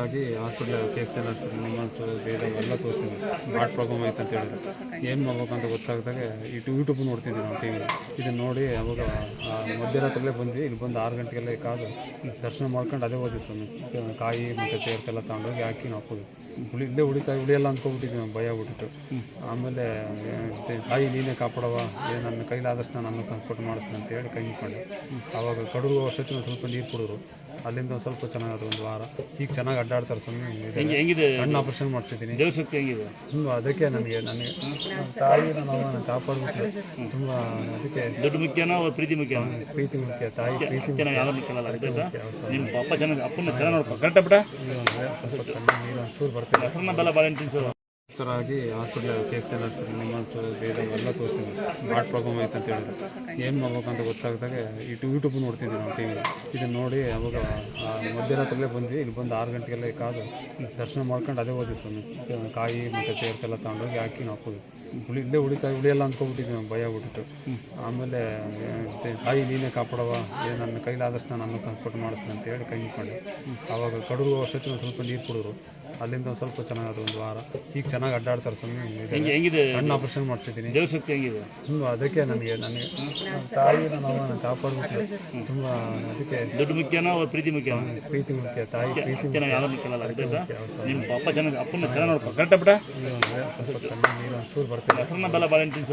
ಆಗಿ hospital K S L hospital ನಿಮ್ಮನ್ಸು ಬೇರೆ ಎಲ್ಲ ತೋರಿಸಿದ್ವಿ ಬ್ಲಾಡ್ ಪ್ರಾಬ್ಲಮ್ ಆಯ್ತು ಅಂತ ಹೇಳಿದ್ರು. ಏನು ಮಾಡ್ಬೇಕು ಅಂತ ಗೊತ್ತಾಗ್ದಾಗ ಇಟ್ಟು ಯೂಟ್ಯೂಬ್ ನೋಡ್ತಿದ್ವಿ ನಾವು ಟಿ ವಿ ಇದನ್ನು ನೋಡಿ ಅವಾಗ ಮಧ್ಯರಾತ್ರಲ್ಲೇ ಮಧ್ಯರಾತ್ರಿಲೇ ಬಂದ್ವಿ. ಇಲ್ಲಿ ಬಂದು ಆರು ಗಂಟೆಗೆಲ್ಲ ಕಾದು ದರ್ಶನ ಮಾಡ್ಕೊಂಡು ಅದೇ ಹೋದ್ವಿ ಸ್ವಾಮಿ. ಕಾಯಿ ಮತ್ತು ತೇರ್ಕೆಲ್ಲ ತಗೊಂಡೋಗಿ ಹಾಕಿ ನಾವು ಹಾಕೋದು ಉಳಿ ಇಲ್ಲೇ ಉಳಿತಾ ಉಳಿಯಲ್ಲ ಅಂದ್ಕೊಬಿಟ್ಟಿದ್ವಿ ನಾವು, ಭಯ ಆಗ್ಬಿಟ್ಟಿತ್ತು. ಆಮೇಲೆ ಕಾಯಿ ನೀನೇ ಕಾಪಾಡವ ಏ, ನನ್ನ ಕೈಲಾದಷ್ಟು ನಾನು ಸಪೋರ್ಟ್ ಮಾಡಿಸ್ತೀನಿ ಅಂತೇಳಿ ಕೈ ಮುಟ್ಕೊಂಡೆ ಆವಾಗ ಕಡುಗು ವರ್ಷಕ್ಕೆ ಸ್ವಲ್ಪ ನೀರು ಕುಡಿದ್ರು. ಅಲ್ಲಿಂದ ಸ್ವಲ್ಪ ಚೆನ್ನಾಗಾದ್ರು ಒಂದು ವಾರ. ಈಗ ಚೆನ್ನಾಗಿ ಅಡ್ಡಾಡ್ತಾರೆ ಸ್ವಾಮಿ. ಹೆಂಗಿದೆ? ಕಣ್ಣು ಆಪರೇಷನ್ ಮಾಡ್ತಿದ್ದೀನಿ ದೇವಶಕ್ತಿ ಹೆಂಗಿದೆ? ತುಂಬ ಅದಕ್ಕೆ ನನಗೆ ನನಗೆ ತಾಯಿ ನಾವು ಕಾಪಾಡಬೇಕು. ತುಂಬ ಅದಕ್ಕೆ ದುಡ್ಡು ಮುಖ್ಯನಾ ಅವ್ರ ಪ್ರೀತಿ ಮುಖ್ಯ ಪ್ರೀತಿ ಮುಖ್ಯ. ತಾಯಿ ಪ್ರೀತಿ ಮುಖ್ಯ. ನಿಮ್ಮ ಅಪ್ಪ ಚೆನ್ನಾಗಿ ಅಪ್ಪನ ಚೆನ್ನಾಗಿ ನೋಡ್ಕೊ ಕರೆಕ್ಟ್ ಬಿಟ್ಟ ಬರ್ತೀನಿ ಸ್ವಲ್ಪ ಕಣ್ಣು ನೀರು ಒಂಚೂರು ಬರ್ತಿಲ್ಲ ಹೆಸರನ್ನ ಬೆಲ್ಲ ಆಗಿ hospital K S L hospital ಎಲ್ಲ ತೋರಿಸಿದ್ವಿ ಹಾರ್ಟ್ ಪ್ರಾಬ್ಲಮ್ ಆಯ್ತು ಅಂತ ಹೇಳಿದ್ರು. ಏನು ಮಾಡ್ಬೇಕಂತ ಗೊತ್ತಾಗ್ದಾಗ ಇಟ್ಟು ಯೂಟ್ಯೂಬ್ ನೋಡ್ತಿದ್ವಿ ನಾವು ಟಿ ವಿ ಇದನ್ನ ನೋಡಿ ಅವಾಗ ಮಧ್ಯರಾತ್ರಿಲೇ ಬಂದ್ವಿ. ಇಲ್ಲಿ ಬಂದು ಆರು ಗಂಟೆಗೆಲ್ಲ ಕಾದು ದರ್ಶನ ಮಾಡ್ಕೊಂಡು ಅದೇ ಹೋದ್ವಿ ಸ್ವಾಮಿ. ಕಾಯಿ ಮತ್ತು ತೇರ್ಕೆಲ್ಲ ತಗೊಂಡೋಗಿ ಹಾಕಿ ನಾವು ಹಾಕೋದು ಉಳಿ ಇಲ್ಲೇ ಉಳಿತಾ ಉಳಿಯಲ್ಲ ಅಂದ್ಕೊಬಿಟ್ಟಿದ್ವಿ ನಾವು, ಭಯ ಆಗ್ಬಿಟ್ಟಿತ್ತು. ಆಮೇಲೆ ತಾಯಿ ನೀನೇ ಕಾಪಾಡವ ಏನು ನನ್ನ ಕೈಲಾದಷ್ಟು ನಾನು ಅನ್ನ ಸಪೋರ್ಟ್ ಮಾಡಿಸ್ತೀನಿ ಅಂತ ಹೇಳಿ ಕೈ ಮುಕ್ಕೊಂಡೆ ಆವಾಗ ಕಡುಗು ವರ್ಷಕ್ಕೆ ಸ್ವಲ್ಪ ನೀರು ಕುಡಿದ್ರು. ಅಲ್ಲಿಂದ ಒಂದು ಸ್ವಲ್ಪ ಚೆನ್ನಾಗಿದೆ ಒಂದು ವಾರ. ಈಗ ಚೆನ್ನಾಗಿ ಅಡ್ಡಾಡ್ತಾರೆ ಸ್ವಾಮಿ. ಹೆಂಗೆ ಹೆಂಗಿದೆ? ಕಣ್ಣು ಆಪರೇಷನ್ ಮಾಡಿಸಿದ್ದೀನಿ ದೇವಶಕ್ತಿ ಹೆಂಗಿದೆ? ತುಂಬ ಅದಕ್ಕೆ ನನಗೆ ನನಗೆ ನನ್ನ ತಾಯಿ ನಾನು ಕಾಪಾಡಬೇಕು ತುಂಬ ಅದಕ್ಕೆ ದುಡ್ಡು ಮುಖ್ಯನಾ ಅವ್ರ ಪ್ರೀತಿ ಮುಖ್ಯ ಪ್ರೀತಿ ಮುಖ್ಯ. ತಾಯಿ ಪ್ರೀತಿ ಚೆನ್ನಾಗಿ ಯಾವ್ದು ಮುಖ್ಯ ಅಲ್ಲ ಗೊತ್ತಾಯ್ತಾ ನಿಮ್ಮ ಅಪ್ಪ ಚೆನ್ನಾಗಿ ಅಪ್ಪನ ಚೆನ್ನಾಗಿ ನೋಡ್ಕೊ. ಕರೆಕ್ಟ್ ಬಿಡ ಸ್ವಲ್ಪ ನೀರು ಒಂಚೂರು ಬರ್ತಿಲ್ಲ ಹೆಸರನ್ನ ಬೆಲ್ಲ ವ್ಯಾಲೆಂಟೈನ್ಸ್